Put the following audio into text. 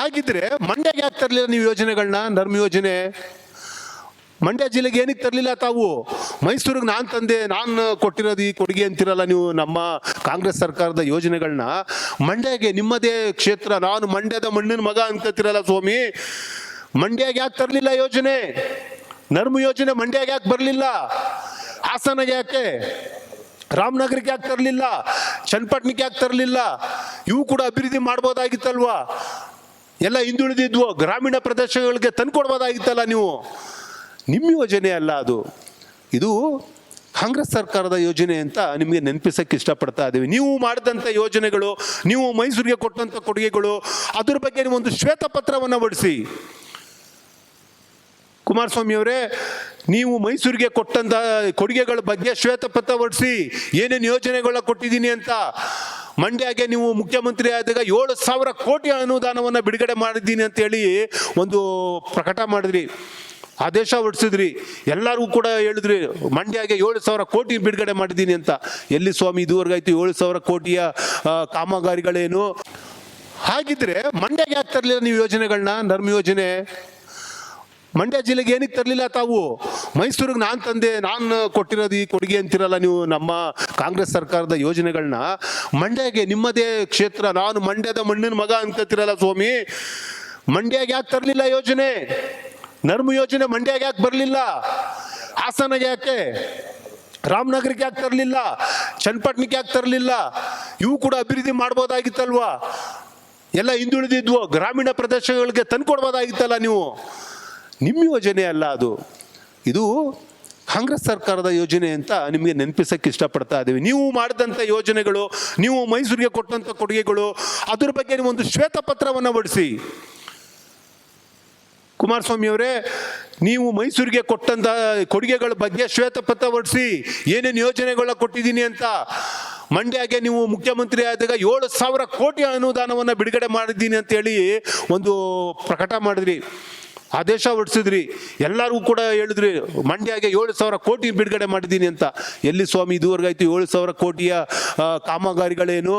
ಹಾಗಿದ್ರೆ ಮಂಡ್ಯಗೆ ಯಾಕೆ ತರಲಿಲ್ಲ ನೀವು ಯೋಜನೆಗಳನ್ನ ನರ್ಮ ಯೋಜನೆ? ಮಂಡ್ಯ ಜಿಲ್ಲೆಗೆ ಏನಕ್ಕೆ ತರಲಿಲ್ಲ ತಾವು? ಮೈಸೂರಿಗೆ ನಾನು ತಂದೆ, ನಾನು ಕೊಟ್ಟಿರೋದು ಈ ಕೊಡುಗೆ ಅಂತಿರಲ್ಲ ನೀವು ನಮ್ಮ ಕಾಂಗ್ರೆಸ್ ಸರ್ಕಾರದ ಯೋಜನೆಗಳನ್ನ ಮಂಡ್ಯಗೆ ನಿಮ್ಮದೇ ಕ್ಷೇತ್ರ, ನಾನು ಮಂಡ್ಯದ ಮಣ್ಣಿನ ಮಗ ಅಂತಿರಲ್ಲ ಸ್ವಾಮಿ. ಮಂಡ್ಯಗೆ ಯಾಕೆ ತರಲಿಲ್ಲ ಯೋಜನೆ? ನರ್ಮ ಯೋಜನೆ ಮಂಡ್ಯಗೆ ಯಾಕೆ ಬರಲಿಲ್ಲ? ಹಾಸನಗೆ ಯಾಕೆ? ರಾಮನಗರಕ್ಕೆ ಯಾಕೆ ತರಲಿಲ್ಲ? ಚನ್ನಪಟ್ಟಣಕ್ಕೆ ಯಾಕೆ ತರಲಿಲ್ಲ? ಇವು ಕೂಡ ಅಭಿವೃದ್ಧಿ ಮಾಡ್ಬೋದಾಗಿತ್ತಲ್ವಾ? ಎಲ್ಲ ಹಿಂದುಳಿದಿದ್ವು ಗ್ರಾಮೀಣ ಪ್ರದೇಶಗಳಿಗೆ ತಂದ್ಕೊಡ್ಬೋದಾಗಿತ್ತಲ್ಲ ನೀವು? ನಿಮ್ಮ ಯೋಜನೆ ಅಲ್ಲ ಅದು. ಇದು ಕಾಂಗ್ರೆಸ್ ಸರ್ಕಾರದ ಯೋಜನೆ ಅಂತ ನಿಮಗೆ ನೆನಪಿಸಕ್ಕೆ ಇಷ್ಟಪಡ್ತಾ ಇದ್ದೀವಿ ನೀವು ಮಾಡಿದಂಥ ಯೋಜನೆಗಳು, ನೀವು ಮೈಸೂರಿಗೆ ಕೊಟ್ಟಂಥ ಕೊಡುಗೆಗಳು, ಅದ್ರ ಬಗ್ಗೆ ನೀವು ಒಂದು ಶ್ವೇತಪತ್ರವನ್ನು ಹೊಡಿಸಿ. ಕುಮಾರಸ್ವಾಮಿ ಅವರೇ, ನೀವು ಮೈಸೂರಿಗೆ ಕೊಟ್ಟಂತ ಕೊಡುಗೆಗಳ ಬಗ್ಗೆ ಶ್ವೇತಪತ್ರ ಹೊಡಿಸಿ. ಏನೇನು ಯೋಜನೆಗಳ ಕೊಟ್ಟಿದ್ದೀನಿ ಅಂತ. ಮಂಡ್ಯಗೆ ನೀವು ಮುಖ್ಯಮಂತ್ರಿ ಆದಾಗ ಏಳು ಸಾವಿರ ಕೋಟಿ ಅನುದಾನವನ್ನು ಬಿಡುಗಡೆ ಮಾಡಿದ್ದೀನಿ ಅಂತೇಳಿ ಒಂದು ಪ್ರಕಟ ಮಾಡಿದ್ರಿ. ಆದೇಶ ಹೊರಡಿಸಿದ್ರಿ. ಎಲ್ಲರಿಗೂ ಕೂಡ ಹೇಳಿದ್ರಿ, ಮಂಡ್ಯಗೆ ಏಳು ಸಾವಿರ ಕೋಟಿ ಬಿಡುಗಡೆ ಮಾಡಿದ್ದೀನಿ ಅಂತ. ಎಲ್ಲಿ ಸ್ವಾಮಿ ಇದುವರೆಗಾಯ್ತು ಏಳು ಸಾವಿರ ಕೋಟಿಯ ಕಾಮಗಾರಿಗಳೇನು? ಹಾಗಿದ್ರೆ ಮಂಡ್ಯಗೆ ಯಾಕೆ ತರಲಿಲ್ಲ ನೀವು ಯೋಜನೆಗಳನ್ನ ನರ್ಮ ಯೋಜನೆ. ಮಂಡ್ಯ ಜಿಲ್ಲೆಗೆ ಏನಕ್ಕೆ ತರಲಿಲ್ಲ ತಾವು? ಮೈಸೂರಿಗೆ ನಾನು ತಂದೆ, ನಾನು ಕೊಟ್ಟಿರೋದು ಈ ಕೊಡುಗೆ ಅಂತಿರಲ್ಲ ನೀವು ನಮ್ಮ ಕಾಂಗ್ರೆಸ್ ಸರ್ಕಾರದ ಯೋಜನೆಗಳನ್ನ ಮಂಡ್ಯಗೆ ನಿಮ್ಮದೇ ಕ್ಷೇತ್ರ, ನಾನು ಮಂಡ್ಯದ ಮಣ್ಣಿನ ಮಗ ಅಂತಿರಲ್ಲ ಸ್ವಾಮಿ? ಮಂಡ್ಯಗೆ ಯಾಕೆ ತರಲಿಲ್ಲ ಯೋಜನೆ? ನರ್ಮ ಯೋಜನೆ ಮಂಡ್ಯಗೆ ಯಾಕೆ ಬರಲಿಲ್ಲ? ಹಾಸನಗೆ ಯಾಕೆ? ರಾಮನಗರಕ್ಕೆ ಯಾಕೆ ತರಲಿಲ್ಲ? ಚನ್ನಪಟ್ಟಣಕ್ಕೆ ಯಾಕೆ ತರಲಿಲ್ಲ? ಇವು ಕೂಡ ಅಭಿವೃದ್ಧಿ ಮಾಡ್ಬೋದಾಗಿತ್ತಲ್ವಾ? ಎಲ್ಲ ಹಿಂದುಳಿದಿದ್ವು, ಗ್ರಾಮೀಣ ಪ್ರದೇಶಗಳಿಗೆ ತಂದ್ಕೊಡ್ಬೋದಾಗಿತ್ತಲ್ಲ ನೀವು? ನಿಮ್ಮ ಯೋಜನೆ ಅಲ್ಲ ಅದು. ಇದು ಕಾಂಗ್ರೆಸ್ ಸರ್ಕಾರದ ಯೋಜನೆ ಅಂತ ನಿಮಗೆ ನೆನಪಿಸಕ್ಕೆ ಇಷ್ಟಪಡ್ತಾ ಇದ್ದೀವಿ. ನೀವು ಮಾಡಿದಂಥ ಯೋಜನೆಗಳು, ನೀವು ಮೈಸೂರಿಗೆ ಕೊಟ್ಟಂಥ ಕೊಡುಗೆಗಳು, ಅದ್ರ ಬಗ್ಗೆ ನೀವು ಒಂದು ಶ್ವೇತಪತ್ರವನ್ನು ಹೊಡಿಸಿ. ಕುಮಾರಸ್ವಾಮಿ ಅವರೇ, ನೀವು ಮೈಸೂರಿಗೆ ಕೊಟ್ಟಂತ ಕೊಡುಗೆಗಳ ಬಗ್ಗೆ ಶ್ವೇತಪತ್ರ ಹೊಡಿಸಿ, ಏನೇನು ಯೋಜನೆಗಳನ್ನ ಕೊಟ್ಟಿದ್ದೀನಿ ಅಂತ. ಮಂಡ್ಯಗೆ ನೀವು ಮುಖ್ಯಮಂತ್ರಿ ಆದಾಗ ಏಳು ಸಾವಿರ ಕೋಟಿ ಅನುದಾನವನ್ನು ಬಿಡುಗಡೆ ಮಾಡಿದ್ದೀನಿ ಅಂತೇಳಿ ಒಂದು ಪ್ರಕಟ ಮಾಡಿದ್ರಿ. ಆದೇಶ ಹೊರಡಿಸಿದ್ರಿ. ಎಲ್ಲರಿಗೂ ಕೂಡ ಹೇಳಿದ್ರಿ, ಮಂಡ್ಯಗೆ ಏಳು ಸಾವಿರ ಕೋಟಿ ಬಿಡುಗಡೆ ಮಾಡಿದ್ದೀನಿ ಅಂತ. ಎಲ್ಲಿ ಸ್ವಾಮಿ, ಇದುವರೆಗಾಯ್ತು ಏಳು ಸಾವಿರ ಕೋಟಿಯ ಕಾಮಗಾರಿಗಳೇನು?